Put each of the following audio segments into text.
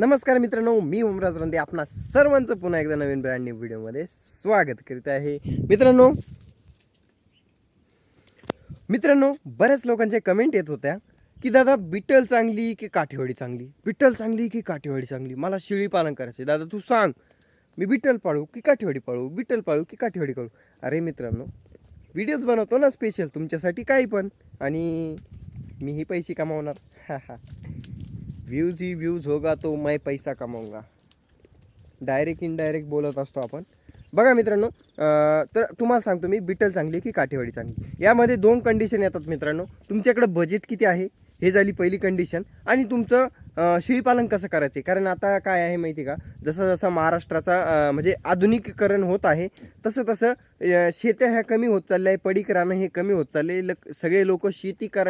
नमस्कार मित्रांनो मी ओमराज रंदे. आपणा सर्वांचं पुन्हा एकदा नवीन ब्रँड न्यू व्हिडिओमध्ये स्वागत करीत आहे. मित्रांनो मित्रांनो बऱ्याच लोकांच्या कमेंट येत होत्या की दादा बिटल चांगली की काठीवाडी चांगली? बिटल चांगली की काठीवाडी चांगली? मला शिळी पालन करायचे दादा तू सांग. मी बिटल पाळू की काठीवाडी पाळू? बिटल पाळू की काठीवाडी पाळू? अरे मित्रांनो व्हिडिओज बनवतो ना स्पेशल तुमच्यासाठी काही पण. आणि मीही पैसे कमावणार. हा हा. व्ह्यूज ही व्ह्यूज होगा तो मैं पैसा कमाऊंगा। डायरेक्ट इनडायरेक्ट बोलत असतो आपण. बघा मित्रांनो तर तुम्हाला सांगतो मी बिटल चांगली की काठेवाडी चांगली यामध्ये दोन कंडिशन येतात मित्रांनो. तुमच्याकडं बजेट किती आहे? हे झाली पहिली कंडिशन आणि तुमचं शेळीपालन कसं करायचे कारण आता काय आहे माहिती का? जसं जसं महाराष्ट्राचा म्हणजे आधुनिकीकरण होत आहे तसं तसं शेत्या ह्या कमी होत चालल्या आहे पडीक राहणं हे कमी होत चालले लक सगळे लोक शेती कर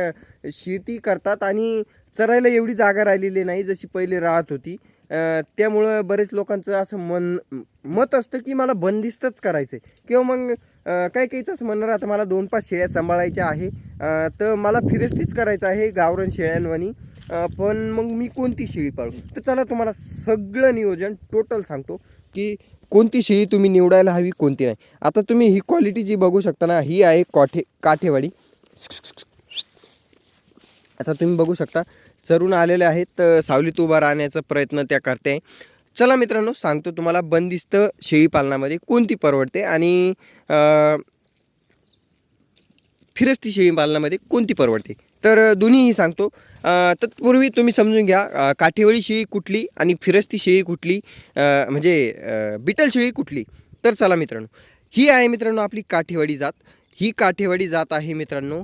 शेती करतात आणि चरायला एवढी जागा राहिलेली नाही जशी पहिले राहत होती. त्यामुळं बरेच लोकांचं असं मन मत असतं की मला बंदिस्तच करायचं आहे किंवा मग काही काहीच असं म्हणणार आता मला दोन पाच शेळ्या सांभाळायच्या आहे. तर मला फिरस्तीच करायचं आहे गावरण शेळ्यांवानी. पण मग मी कोणती शेळी पाळू? तर चला तुम्हाला सगळं नियोजन टोटल सांगतो की कोणती शेळी तुम्ही निवडायला हवी कोणती नाही. आता तुम्ही ही क्वालिटी जी बघू शकता ना ही आहे काठे काठेवाडी. आता तुम्ही बघू शकता चरून आलेले आहेत तर सावलीत उभा राहण्याचा प्रयत्न त्या करते. चला मित्रांनो सांगतो तुम्हाला बंदिस्त शेळी पालनामध्ये कोणती परवडते आणि फिरस्ती शेळी पालनामध्ये कोणती परवडते? तर दोन्हीही सांगतो. तत्पूर्वी तुम्ही समजून घ्या अं, काठेवाडी शेळी कुठली आणि फिरस्ती शेळी कुठली म्हणजे बिटल शेळी कुठली? तर चला मित्रांनो ही आहे मित्रांनो आपली काठेवाडी जात. ही काठेवाडी जात आहे मित्रांनो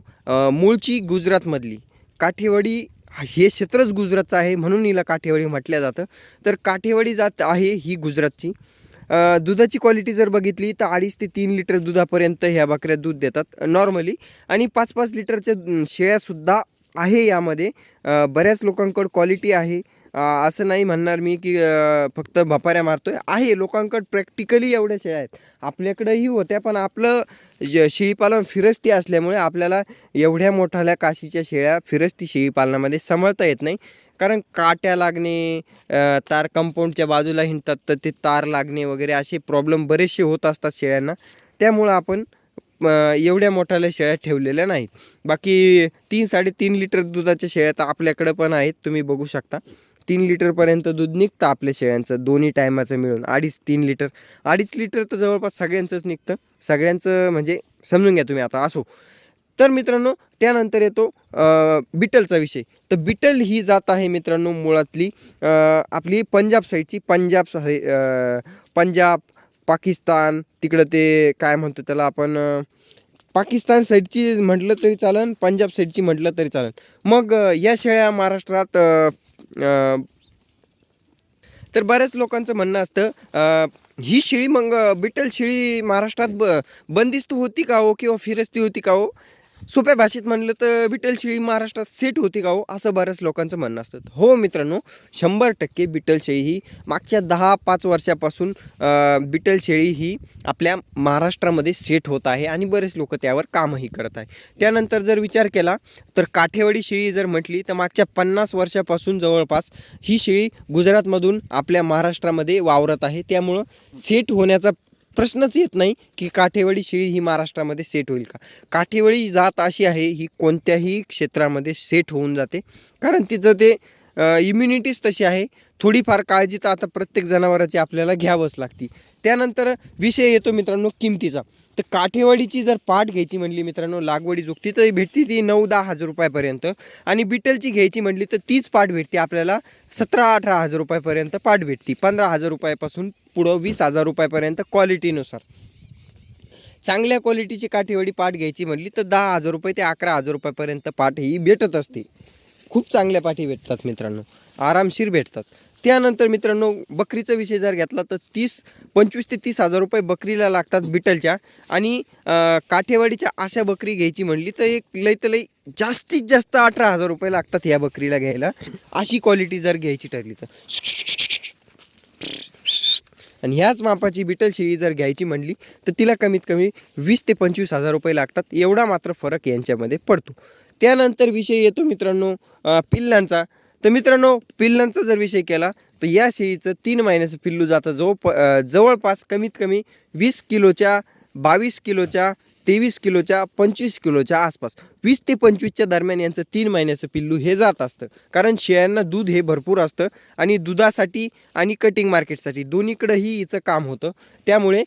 मूळची गुजरातमधली. काठेवाडी हे क्षेत्रच गुजरातचं आहे म्हणून हिला काठेवाडी म्हटलं जातं. तर काठेवाडी जात आहे ही गुजरातची. दुधाची क्वालिटी जर बघितली तर अडीच ते तीन लिटर दुधापर्यंत ह्या बकऱ्या दूध देतात नॉर्मली आणि पाच पाच लिटरच्या शेळ्यासुद्धा आहे यामध्ये. बऱ्याच लोकांकडं क्वालिटी आहे. असं नाही म्हणणार मी की फक्त भपाऱ्या मारतोय. आहे लोकांकडं प्रॅक्टिकली एवढ्या शेळ्या आहेत. आपल्याकडंही होत्या पण आपलं ज- शेळीपालन फिरस्ती असल्यामुळे आपल्याला एवढ्या मोठ्याल्या काशीच्या शेळ्या फिरस्ती शेळीपालनामध्ये सांभाळता येत नाही. कारण काट्या लागणे तार कंपाऊंडच्या बाजूला हिंडतात तर ते तार लागणे वगैरे असे प्रॉब्लेम बरेचसे होत असतात शेळ्यांना. त्यामुळं आपण एवढ्या मोठ्याल्या शेळ्या ठेवलेल्या नाहीत. बाकी तीन साडेतीन लिटर दुधाच्या शेळ्या तर आपल्याकडं पण आहेत तुम्ही बघू शकता. तीन लिटरपर्यंत दूध निघतं आपल्या शेळ्यांचं. दोन्ही टायमाचं मिळून अडीच तीन लिटर अडीच लिटर तर जवळपास सगळ्यांचंच निघतं. सगळ्यांचं म्हणजे समजून घ्या तुम्ही आता. असो. तर मित्रांनो त्यानंतर येतो बिटलचा विषय. तर बिटल ही जात आहे मित्रांनो मुळातली आपली पंजाब साईडची. पंजाब पंजाब पाकिस्तान तिकडं ते काय म्हणतो त्याला आपण पाकिस्तान साईडची म्हटलं तरी चालन पंजाब साईडची म्हटलं तरी चालन. मग या शेळ्या महाराष्ट्रात तर बऱ्याच लोकांचं म्हणणं असतं ही शेळी मग बिटल शेळी महाराष्ट्रात ब बंदिस्त होती का हो किंवा फिरस्ती होती का हो? सोप्या भाषेत म्हणलं तर बिटल शेळी महाराष्ट्रात सेट होती का हो? असं बऱ्याच लोकांचं म्हणणं असतं. हो मित्रांनो शंभर टक्के बिटल शेळी ही मागच्या दहा पाच वर्षापासून अ, बिटल शेळी ही आपल्या महाराष्ट्रामध्ये सेट होत आहे आणि बरेच लोक त्यावर कामही करत आहे. त्यानंतर जर विचार केला तर काठेवाडी शेळी जर म्हटली तर मागच्या पन्नास वर्षापासून जवळपास ही शेळी गुजरातमधून आपल्या महाराष्ट्रामध्ये वावरत आहे. त्यामुळं सेट होण्याचा प्रश्नच येत नाही की काठेवाडी शेळी ही महाराष्ट्रामध्ये सेट होईल का? काठेवाडी जात अशी आहे ही कोणत्याही क्षेत्रामध्ये सेट होऊन जाते. कारण तिचं ते इम्युनिटीच तशी आहे. थोडीफार काळजी तर आता प्रत्येक जनावराची आपल्याला घ्यावंच लागते. त्यानंतर विषय येतो मित्रांनो किमतीचा. तर काठेवाडीची जर पाठ घ्यायची म्हणली मित्रांनो लागवडी जोगती तर भेटती ती नऊ दहा हजार रुपयापर्यंत आणि बिटलची घ्यायची म्हणली तर तीच पाठ भेटते आपल्याला सतरा अठरा हजार रुपयापर्यंत पाठ भेटते. पंधरा हजार रुपयापासून पुढं वीस हजार रुपयापर्यंत क्वालिटीनुसार चांगल्या क्वालिटीची काठेवाडी पाठ घ्यायची म्हणली तर दहा हजार रुपये ते अकरा हजार रुपयापर्यंत पाठ ही भेटत असते. खूप चांगल्या पाठी भेटतात मित्रांनो. आरामशीर भेटतात. त्यानंतर मित्रांनो बकरीचा विषय जर घेतला तर तीस पंचवीस ते तीस हजार रुपये बकरीला लागतात बिटलच्या. आणि काठेवाडीच्या अशा बकरी घ्यायची म्हणली तर एक लई तर लई जास्तीत जास्त अठरा हजार रुपये लागतात या बकरीला घ्यायला. अशी क्वालिटी जर घ्यायची ठरली तर. आणि ह्याच मापाची बिटल शेळी जर घ्यायची म्हणली तर तिला कमीत कमी वीस ते पंचवीस हजार रुपये लागतात. एवढा मात्र फरक यांच्यामध्ये पडतो. त्यानंतर विषय येतो मित्रांनो पिल्लांचा. तर मित्रांनो पिल्लांचा जर विषय केला तर या शेळीचं तीन महिन्याचं पिल्लू जातं. जवळ प जवळपास कमीत कमी वीस किलोच्या बावीस किलोच्या तेवीस किलोच्या पंचवीस किलोच्या आसपास. वीस ते पंचवीसच्या दरम्यान यांचं तीन महिन्याचं पिल्लू हे जात असतं. कारण शेळ्यांना दूध हे भरपूर असतं आणि दुधासाठी आणि कटिंग मार्केटसाठी दोन्हीकडंही हिचं काम होतं. त्यामुळे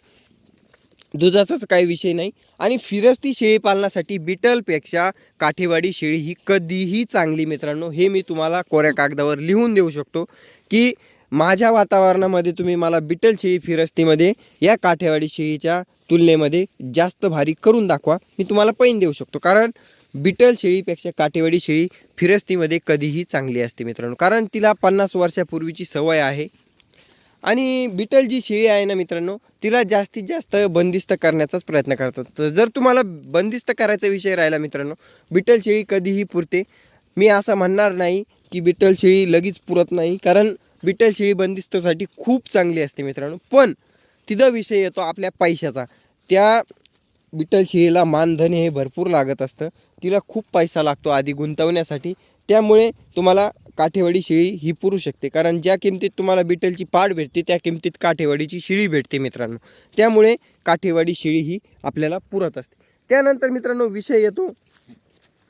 दुधाचाच काही विषय नाही. आणि फिरस्ती शेळी पालनासाठी बिटलपेक्षा काठेवाडी शेळी ही कधीही चांगली मित्रांनो. हे मी तुम्हाला कोऱ्या कागदावर लिहून देऊ शकतो की माझ्या वातावरणामध्ये तुम्ही मला बिटल शेळी फिरस्तीमध्ये या काठेवाडी शेळीच्या तुलनेमध्ये जास्त भारी करून दाखवा. मी तुम्हाला पैन देऊ शकतो. कारण बिटल शेळीपेक्षा काठेवाडी शेळी फिरस्तीमध्ये कधीही चांगली असते मित्रांनो. कारण तिला पन्नास वर्षापूर्वीची सवय आहे. आणि बिटल जी शेळी आहे ना मित्रांनो तिला जास्तीत जास्त बंदिस्त करण्याचाच प्रयत्न करतात. तर जर तुम्हाला बंदिस्त करायचा विषय राहिला मित्रांनो बिटल शेळी कधीही पुरते. मी असं म्हणणार नाही की बिटल शेळी लगेच पुरत नाही. कारण बिटल शेळी बंदिस्तसाठी खूप चांगली असते मित्रांनो. पण तिथं विषय येतो आपल्या पैशाचा. त्या बिटल शेळीला मानधन हे भरपूर लागत असतं. तिला खूप पैसा लागतो आधी गुंतवण्यासाठी. त्यामुळे तुम्हाला काठेवाडी शेळी ही पुरू शकते. कारण ज्या किमतीत तुम्हाला बिटलची पाड भेटते त्या किमतीत काठेवाडीची शिळी भेटते मित्रांनो. त्यामुळे काठेवाडी शिळी ही आपल्याला पुरत असते. त्यानंतर मित्रांनो विषय येतो.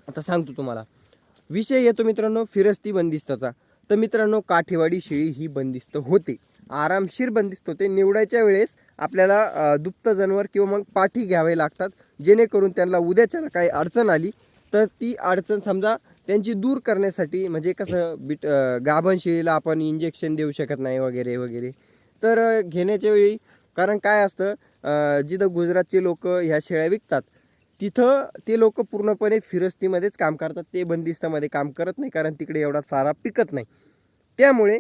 आता सांगतो तुम्हाला. विषय येतो मित्रांनो फिरस्ती बंदिस्ताचा. तर मित्रांनो काठेवाडी शेळी ही बंदिस्त होते. आरामशीर बंदिस्त होते. निवडायच्या वेळेस आपल्याला दुप्त जनावर किंवा मग पाठी घ्यावे लागतात. जेणेकरून त्यांना उद्याच्याला काही अडचण आली तर ती अडचण समजा त्यांची दूर करण्यासाठी म्हणजे कसं बिट गाभण शेळीला आपण इंजेक्शन देऊ शकत नाही वगैरे वगैरे. तर घेण्याच्या वेळी कारण काय असतं जिथं गुजरातचे लोक ह्या शेळ्या विकतात तिथं ते लोक पूर्णपणे फिरस्तीमध्येच काम करतात. ते बंदिस्तामध्ये काम करत नाही कारण तिकडे एवढा चारा पिकत नाही. त्यामुळे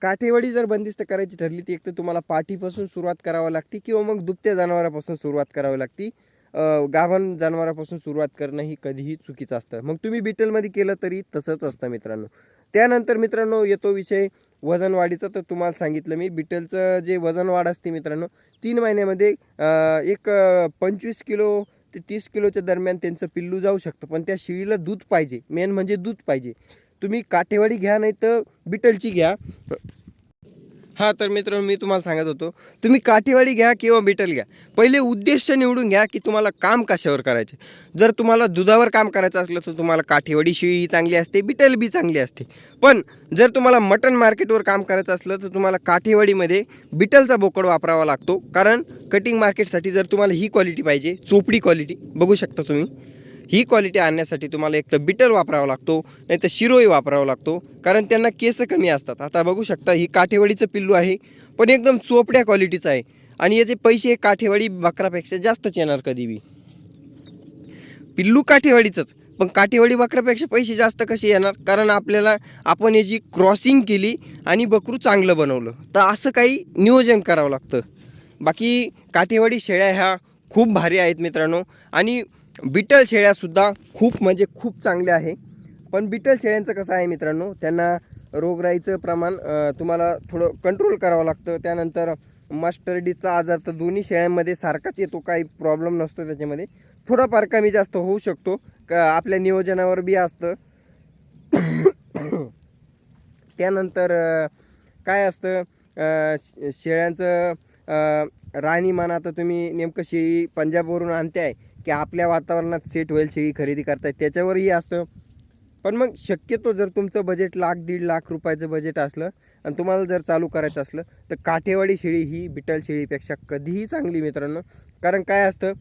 काठेवाडी जर बंदिस्त करायची ठरली ती एक तर तुम्हाला पाठीपासून सुरुवात करावी लागते किंवा मग दुभत्या जनावरापासून सुरुवात करावी लागते. गाभण जनावरापासून सुरुवात करणं ही कधीही चुकीचं असतं. मग तुम्ही बिटलमध्ये केलं तरी तसंच असतं मित्रांनो. त्यानंतर मित्रांनो येतो विषय वजन वाढीचा तर तुम्हाला सांगितलं मी बिटलचं जे वजन वाढ असते मित्रांनो तीन महिन्यामध्ये एक पंचवीस किलो ते तीस किलोच्या दरम्यान त्यांचं पिल्लू जाऊ शकतं पण त्या शिळीला दूध पाहिजे. मेन म्हणजे दूध पाहिजे. तुम्ही काठेवाडी घ्या नाही तर बिटलची घ्या. हां तर मित्रांनो मी तुम्हाला सांगत होतो तुम्ही काठीवाडी घ्या किंवा बिटल घ्या. पहिले उद्देश निवडून घ्या की तुम्हाला काम कशावर करायचे. जर तुम्हाला दुधावर काम करायचं असलं तर तुम्हाला काठीवाडी शिळी ही चांगली असते बिटल बी चांगली असते. पण जर तुम्हाला मटन मार्केटवर काम करायचं असलं तर तुम्हाला काठीवाडीमध्ये बिटलचा बोकड वापरावा लागतो. कारण कटिंग मार्केटसाठी जर तुम्हाला ही क्वालिटी पाहिजे चोपडी क्वालिटी बघू शकता तुम्ही. ही क्वालिटी आणण्यासाठी तुम्हाला एक तर बिटर वापरावा लागतो नाही तर शिरोई वापरावा लागतो कारण त्यांना केस कमी असतात. आता बघू शकता ही काठेवाडीचं पिल्लू आहे पण एकदम चोपड्या क्वालिटीचं आहे. आणि याचे पैसे काठेवाडी बकरापेक्षा जास्तच येणार कधी बी. पिल्लू काठेवाडीचंच पण काठेवाडी बकरापेक्षा पैसे जास्त कसे येणार? कारण आपल्याला आपण याची क्रॉसिंग केली आणि बकरू चांगलं बनवलं. तर असं काही नियोजन करावं लागतं. बाकी काठेवाडी शेळ्या ह्या खूप भारी आहेत मित्रांनो. आणि बिटल शेळ्यासुद्धा खूप म्हणजे खूप चांगल्या आहे. पण बिटल शेळ्यांचं कसं आहे मित्रांनो त्यांना रोगराईचं प्रमाण तुम्हाला थोडं कंट्रोल करावं लागतं. त्यानंतर मास्टरडीचा आजार तर दोन्ही शेळ्यांमध्ये सारखाच येतो काही प्रॉब्लेम नसतो त्याच्यामध्ये. थोडाफार कमी जास्त होऊ शकतो. का आपल्या नियोजनावर बी असतं. त्यानंतर काय असतं शे- शेळ्यांचं अ, राहणीमान आता तुम्ही नेमकं शेळी पंजाबवरून आणते आहे की आपल्या वातावरणात सेट होईल शेळी खरेदी करताय त्याच्यावरही असतं. पण मग शक्यतो जर तुमचं बजेट लाख दीड लाख रुपयाचं बजेट असलं आणि तुम्हाला जर चालू करायचं असलं तर काठेवाडी शेळी ही बिटल शेळीपेक्षा कधीही चांगली मित्रांनो. कारण काय असतं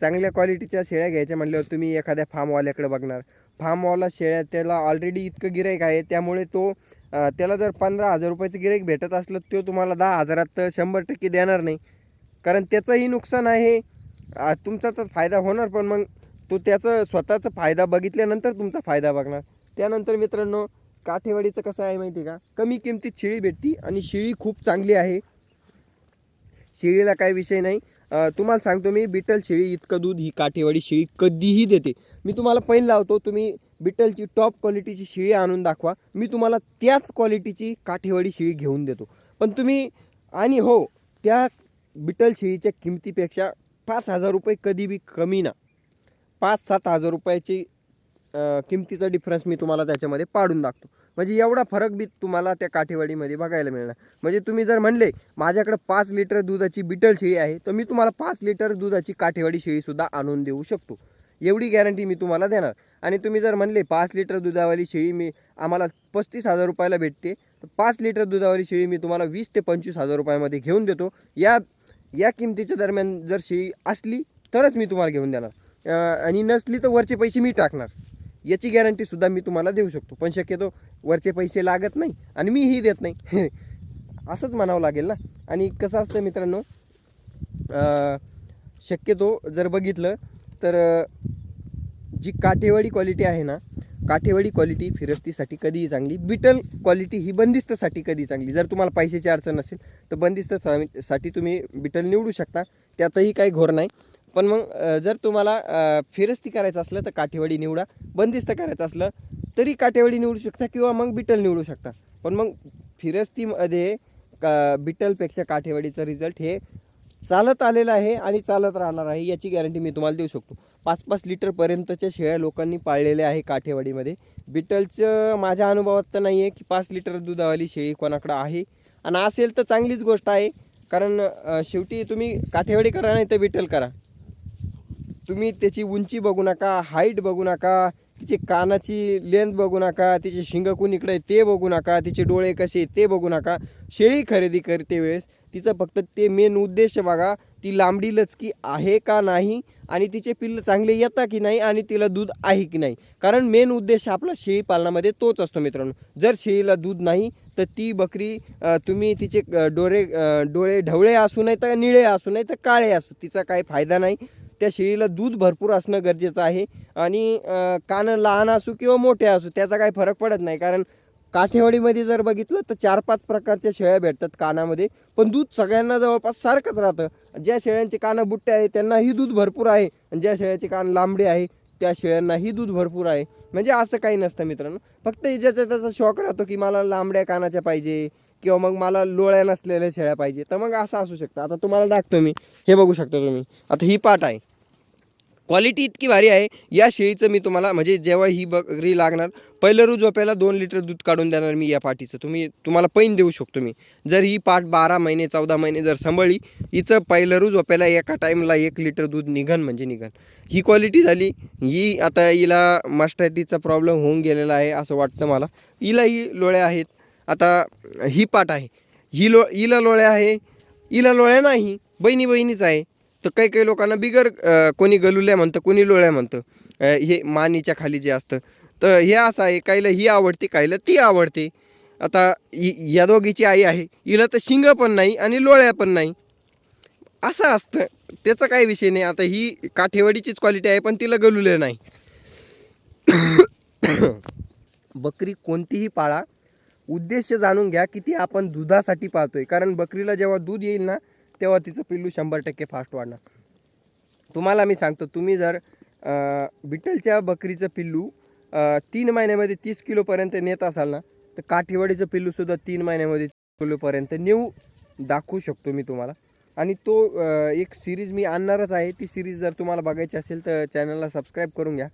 चांगल्या क्वालिटीच्या शेळ्या घ्यायच्या म्हटल्यावर तुम्ही एखाद्या फार्मवाल्याकडे बघणार. फार्मवाला शेळ्या त्याला ऑलरेडी इतकं गिराईक आहे त्यामुळे तो त्याला जर पंधरा हजार रुपयाचं गिराईक भेटत असलं तो तुम्हाला दहा हजारात शंभर टक्के देणार नाही. कारण त्याचंही नुकसान आहे तुमचा तर फायदा होणार पण मग तो त्याचं स्वतःचा फायदा बघितल्यानंतर तुमचा फायदा बघणार. त्यानंतर मित्रांनो काठेवाडीचं कसं आहे माहिती आहे का? कमी किमतीत शिळी भेटती आणि शिळी खूप चांगली आहे. शिळीला काही विषय नाही. तुम्हाला सांगतो मी बिटल शेळी इतकं दूध ही काठेवाडी शेळी कधीही देते. मी तुम्हाला पैन लावतो तुम्ही बिटलची टॉप क्वालिटीची शेळी आणून दाखवा. मी तुम्हाला त्याच क्वालिटीची काठेवाडी शेळी घेऊन देतो. पण तुम्ही आणि हो त्या बिटल शेळीच्या किमतीपेक्षा पाच हजार रुपये कधी बी कमी ना. पाच सात हजार रुपयाची किमतीचा डिफरन्स मी तुम्हाला त्याच्यामध्ये पाडून दाखतो म्हणजे एवढा फरक बी तुम्हाला त्या काठेवाडीमध्ये बघायला मिळणार. म्हणजे तुम्ही जर म्हणले माझ्याकडे पाच लिटर दुधाची बिटल शेळी आहे तर मी तुम्हाला पाच लिटर दुधाची काठेवाडी शेळीसुद्धा आणून देऊ शकतो. एवढी गॅरंटी मी तुम्हाला देणार. आणि तुम्ही जर म्हणले पाच लिटर दुधावाली शेळी मी आम्हाला पस्तीस हजार रुपयाला भेटते तर पाच लिटर दुधावाली शेळी मी तुम्हाला वीस ते पंचवीस हजार रुपयामध्ये घेऊन देतो. या या किमतीच्या दरम्यान जर शेळी असली तरच मी तुम्हाला घेऊन देणार. आणि नसली तर वरचे पैसे मी टाकणार. याची गॅरंटीसुद्धा मी तुम्हाला देऊ शकतो. पण शक्यतो वरचे पैसे लागत नाही आणि मीही देत नाही. असंच म्हणावं लागेल ना. आणि कसं असतं मित्रांनो शक्यतो जर बघितलं तर जी काठेवाडी क्वालिटी आहे ना काठेवाडी क्वालिटी फिरस्तीसाठी कधीही चांगली. बिटल क्वालिटी ही बंदिस्तसाठी कधी चांगली. जर तुम्हाला पैशाची अडचण असेल तर बंदिस्त सा- साठी तुम्ही बिटल निवडू शकता. त्यातही काही घोर नाही. पण मग जर तुम्हाला फिरस्ती करायचं असलं तर काठेवाडी निवडा. बंदिस्त करायचं असलं तरी काठेवाडी निवडू शकता किंवा मग बिटल निवडू शकता. पण मग फिरस्तीमध्ये का बिटलपेक्षा काठेवाडीचा रिझल्ट हे चालत आलेलं आहे आणि चालत राहणार आहे याची गॅरंटी मी तुम्हाला देऊ शकतो. पाच पाच लिटरपर्यंतच्या शेळ्या लोकांनी पाळलेल्या आहे काठेवाडीमध्ये. बिटलचं माझ्या अनुभवात तर नाही आहे की पाच लिटर दुधावाली शेळी कोणाकडं आहे. आणि असेल तर चांगलीच गोष्ट आहे कारण शेवटी तुम्ही काठेवाडी करा नाही तर बिटल करा. तुम्ही त्याची उंची बघू नका हाईट बघू नका तिची कानाची लेंथ बघू नका तिचे शिंग कुणीकडे इकडे ते बघू नका तिचे डोळे कसे ते बघू नका. शेळी खरेदी करते वेळेस. तिचं फक्त ते मेन उद्देश बघा ती लांबडी लचकी आहे का नाही? आणि तिचे पिल्ल चांगले येतात की नाही? आणि तिला दूध आहे की नाही? कारण मेन उद्देश आपला शेळी पालनामध्ये तोच असतो मित्रांनो. जर शेळीला दूध नाही तर ती बकरी तुम्ही तिचे डोळे डोळे ढवळे असू नाही तर निळे असू नाही तर काळे असू तिचा काही फायदा नाही. त्या शेळीला दूध भरपूर असणं गरजेचं आहे. आणि कानं लहान असू किंवा मोठे असू त्याचा काही फरक पडत नाही. कारण काठेवाडीमध्ये जर बघितलं तर चार पाच प्रकारच्या शेळ्या भेटतात कानामध्ये. पण दूध सगळ्यांना जवळपास सारखंच राहतं. ज्या शेळ्यांचे कानं बुट्टे आहे त्यांनाही दूध भरपूर आहे. आणि ज्या शेळ्याचे कान लांबडे आहे त्या शेळ्यांनाही दूध भरपूर आहे. म्हणजे असं काही नसतं मित्रांनो. फक्त ज्याचा त्याचा शौक राहतो की मला लांबड्या कानाच्या पाहिजे किंवा मग मला लोळ्या नसलेल्या शेळ्या पाहिजे. तर मग असं असू शकतं. आता तुम्हाला दाखतो मी. हे बघू शकता तुम्ही. आता ही पाट आहे. क्वालिटी इतकी भारी आहे या शेळीचं मी तुम्हाला म्हणजे जेव्हा ही बकरी लागणार पहिलं रोज झोपायला दोन लिटर दूध काढून देणार मी या पाठीचं. तुम्ही तुम्हाला पैन देऊ शकतो मी. जर ही पाठ बारा महिने चौदा महिने जर सांभाळली हिचं पहिलं रोज झोपायला एका टाईमला एक लिटर दूध निघन म्हणजे निघन. ही क्वालिटी झाली ही आता हिला मास्टॅटिसचा प्रॉब्लेम होऊन गेलेला आहे असं वाटतं मला. हिलाही लोळ्या आहेत. आता ही पाठ आहे. ही लो हिला लोळ्या आहे. हिला लोळ्या नाही. बहिणी बहिणीच आहे. तर काही काही लोकांना बिगर कोणी गलुल्या म्हणतं कोणी लोळ्या म्हणतं. हे मानीच्या खाली जे असतं. तर हे असं आहे काहीला ही आवडते काहीला ती आवडते. आता या दोघीची आई आहे हिला तर शिंग पण नाही आणि लोळ्या पण नाही. असं असतं. त्याचा काही विषय नाही. आता ही काठेवाडीचीच क्वालिटी आहे पण तिला गलुले नाही. बकरी कोणतीही पाळा. उद्देश जाणून घ्या की ती आपण दुधासाठी पाळतोय. कारण बकरीला जेव्हा दूध येईल ना तेव्हा तिचं पिल्लू शंभर टक्के फास्ट वाढणार. तुम्हाला मी सांगतो तुम्ही जर बिटलच्या बकरीचं पिल्लू तीन महिन्यामध्ये तीस किलोपर्यंत नेत असाल ना तर काठीवाडीचं पिल्लूसुद्धा तीन महिन्यामध्ये किलोपर्यंत नेऊ दाखवू शकतो मी तुम्हाला. आणि तो एक सिरीज मी आणणारच आहे. ती सिरीज जर तुम्हाला बघायची असेल तर चॅनलला सबस्क्राईब करून घ्या.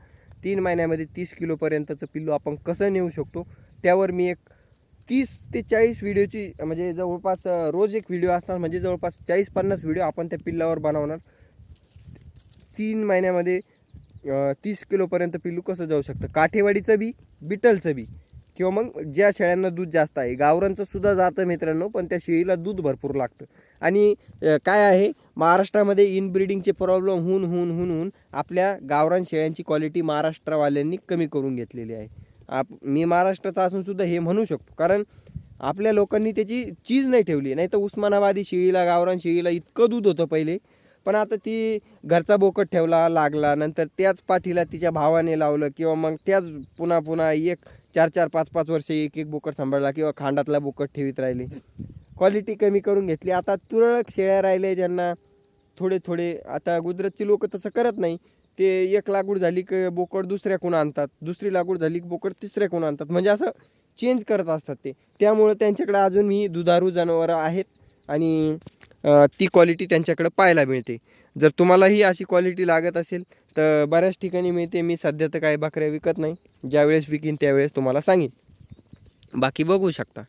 तीन महिन्यामध्ये तीस किलोपर्यंतचं पिल्लू आपण कसं नेऊ शकतो त्यावर मी एक तीस ते चाळीस व्हिडिओची म्हणजे जवळपास रोज एक व्हिडिओ असणार म्हणजे जवळपास चाळीस पन्नास व्हिडिओ आपण त्या पिल्लावर बनवणार. तीन महिन्यामध्ये तीस किलोपर्यंत पिल्लू कसं जाऊ शकतं? काठेवाडीचं बी बिटलचं बी. किंवा मग ज्या शेळ्यांना दूध जास्त आहे. गावरांचं सुद्धा जातं मित्रांनो पण त्या शेळीला दूध भरपूर लागतं. आणि काय आहे? महाराष्ट्रामध्ये इनब्रिडिंगचे प्रॉब्लेम होऊन होऊन होऊन होऊन आपल्या गावरान शेळ्यांची क्वालिटी महाराष्ट्रवाल्यांनी कमी करून घेतलेली आहे. आप मी महाराष्ट्राचा असून सुद्धा हे म्हणू शकतो. कारण आपल्या लोकांनी त्याची चीज नाही ठेवली. नाही तर उस्मानाबादी शेळीला गावरान शेळीला इतकं दूध होतं पहिले. पण आता ती घरचा बोकट ठेवला लागला. नंतर त्याच पाठीला तिच्या भावाने लावलं किंवा मग त्याच पुन्हा पुन्हा एक चार चार पाच पाच वर्षे एक एक बोकट सांभाळला किंवा खांडातला बोकट ठेवीत राहिले. क्वालिटी कमी करून घेतली. आता तुरळक शेळ्या राहिले ज्यांना थोडे थोडे. आता गुजरातची लोक तसं करत नाही. ते एक लागवड झाली की बोकड दुसऱ्याकडून आणतात? दुसरी लागवड झाली की बोकड तिसऱ्याकडून आणतात? म्हणजे असं चेंज करत असतात ते. त्यामुळं त्यांच्याकडे अजूनही दुधारू जनावरं आहेत आणि ती क्वालिटी त्यांच्याकडे पाहायला मिळते. जर तुम्हालाही अशी क्वालिटी लागत असेल तर बऱ्याच ठिकाणी मिळते. मी सध्या तर काही बकऱ्या विकत नाही. ज्यावेळेस विकीन त्यावेळेस तुम्हाला सांगेन. बाकी बघू शकता.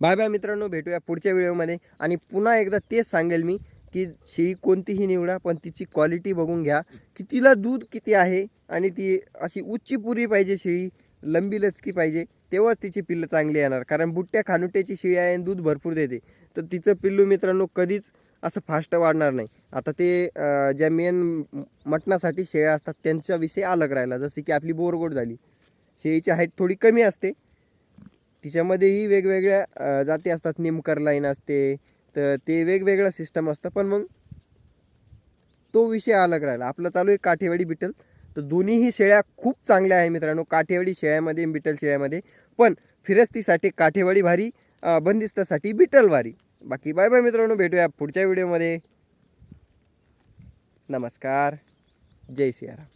बाय बाय मित्रांनो भेटूया पुढच्या व्हिडिओमध्ये आणि पुन्हा एकदा तेच सांगेल मी की शेळी कोणतीही निवडा पण तिची क्वालिटी बघून घ्या. की तिला दूध किती आहे आणि ती अशी उच्ची पुरी पाहिजे शेळी लंबी लचकी पाहिजे तेव्हाच तिची पिल्लं चांगली येणार. कारण बुट्ट्या खानुट्याची शेळी आहे आणि दूध भरपूर देते. तर तिचं पिल्लू मित्रांनो कधीच असं फास्ट वाढणार नाही. आता ते ज्या मेन मटणासाठी शेळ्या असतात त्यांच्याविषयी अलग राहिला. जसे की आपली बोरगोड झाली. शेळीची हाईट थोडी कमी असते. तिच्यामध्येही वेगवेगळ्या जाती असतात. निमकर लाईन असते तर ते वेगवेगळं सिस्टम असतं. पण मग तो विषय अलग राहिला. आपलं चालू आहे काठेवाडी बिटल. तर दोन्हीही शेळ्या खूप चांगल्या आहे मित्रांनो. काठेवाडी शेळ्यामध्ये बिटल शेळ्यामध्ये. पण फिरस्तीसाठी काठेवाडी भारी बंदिस्तासाठी बिटल भारी बाकी बाय बाय मित्रांनो. भेटूया पुढच्या व्हिडिओमध्ये नमस्कार. जय सियाराम.